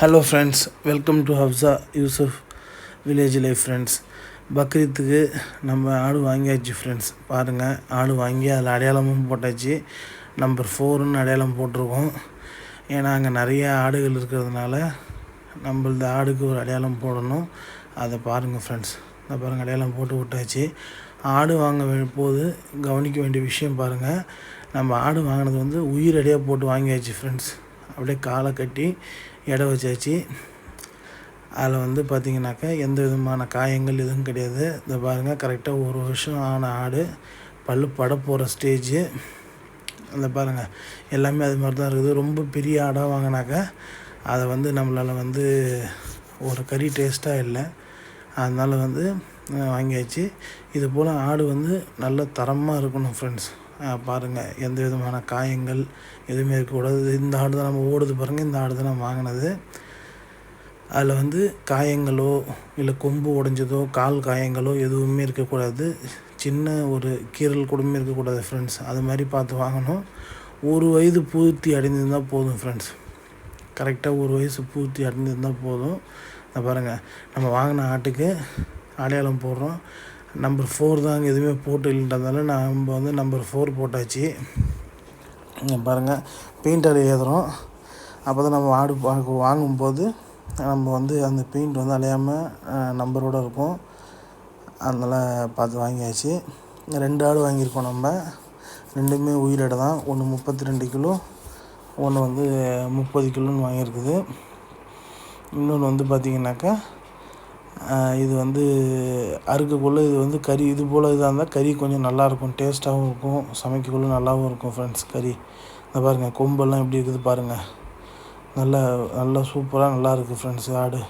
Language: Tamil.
Hello friends welcome to Hafsa Yusuf village life friends பக்ரீத்துக்கு நம்ம ஆடு வாங்கியாச்சு ஃப்ரெண்ட்ஸ் பாருங்கள் ஆடு வாங்கி அதில் அடையாளமும் போட்டாச்சு. நம்பர் ஃபோருன்னு அடையாளம் போட்டிருக்கோம். ஏன்னா அங்கே நிறைய ஆடுகள் இருக்கிறதுனால நம்மளது ஆடுக்கு ஒரு அடையாளம் போடணும். அதை பாருங்கள் ஃப்ரெண்ட்ஸ் இந்த பாருங்கள் அடையாளம் போட்டு விட்டாச்சு. ஆடு வாங்க போது கவனிக்க வேண்டிய விஷயம் பாருங்கள் நம்ம ஆடு வாங்கினது வந்து உயிரடியாக போட்டு வாங்கியாச்சு ஃப்ரெண்ட்ஸ் அப்படியே காலை கட்டி இடம் வச்சாச்சு. அதில் வந்து பார்த்திங்கனாக்கா எந்த விதமான காயங்கள் எதுவும் கிடையாது. இந்த பாருங்கள் கரெக்டாக ஒரு வருஷம் ஆன ஆடு பல்லு பட போகிற ஸ்டேஜு அந்த பாருங்கள் எல்லாமே அது மாதிரி தான் இருக்குது. ரொம்ப பெரிய ஆடாக வாங்கினாக்கா அதை வந்து நம்மளால் வந்து ஒரு கறி டேஸ்ட்டாக இல்லை. அதனால் வந்து வாங்கியாச்சு. இது போல் ஆடு வந்து நல்ல தரமாக இருக்கணும் ஃப்ரெண்ட்ஸ் பாருங்கள் எந்த விதமான காயங்கள் எதுவுமே இருக்கக்கூடாது இந்த ஆடு தான் நம்ம ஓடுது பாருங்கள் இந்த ஆடு தான் நான் வாங்கினது. அதில் வந்து காயங்களோ இல்லை கொம்பு உடைஞ்சதோ கால் காயங்களோ எதுவுமே இருக்கக்கூடாது சின்ன ஒரு கீறல் கூடமே இருக்கக்கூடாது ஃப்ரெண்ட்ஸ் அது மாதிரி பார்த்து வாங்கணும். ஒரு வயது பூர்த்தி அடைந்திருந்தால் போதும் ஃப்ரெண்ட்ஸ் கரெக்டாக ஒரு வயசு பூர்த்தி அடைந்திருந்தால் போதும். இந்த பாருங்கள் நம்ம வாங்கின ஆட்டுக்கு அடையாளம் போடுறோம். நம்பர் ஃபோர் தான் அங்கே எதுவுமே போட்டு இல்லைன்றதால நம்ம வந்து நம்பர் ஃபோர் போட்டாச்சு. இங்கே பாருங்கள் பெயிண்ட் அடி ஏதுறோம். அப்போ தான் நம்ம ஆடு வா- வாங்கும்போது நம்ம வந்து அந்த பெயிண்ட் வந்து அலையாமல் நம்பரோடு இருக்கும். அதனால் பார்த்து வாங்கியாச்சு. ரெண்டு ஆடு வாங்கியிருக்கோம் நம்ம. ரெண்டுமே உயிரிட தான். ஒன்று முப்பத்தி ரெண்டு கிலோ ஒன்று வந்து முப்பது கிலோன்னு வாங்கியிருக்குது. இன்னொன்று வந்து பார்த்திங்கனாக்கா இது வந்து அறுக்கக்குள்ளே இது வந்து கறி இது போல் இதாக இருந்தால் கறி கொஞ்சம் நல்லாயிருக்கும் டேஸ்ட்டாகவும் இருக்கும் சமைக்கக்குள்ள நல்லாவும் இருக்கும் ஃப்ரெண்ட்ஸ் கறி. இந்த பாருங்கள் கொம்பெல்லாம் எப்படி இருக்குது பாருங்கள் நல்லா நல்லா சூப்பராக நல்லா இருக்குது ஃப்ரெண்ட்ஸ் ஆடு.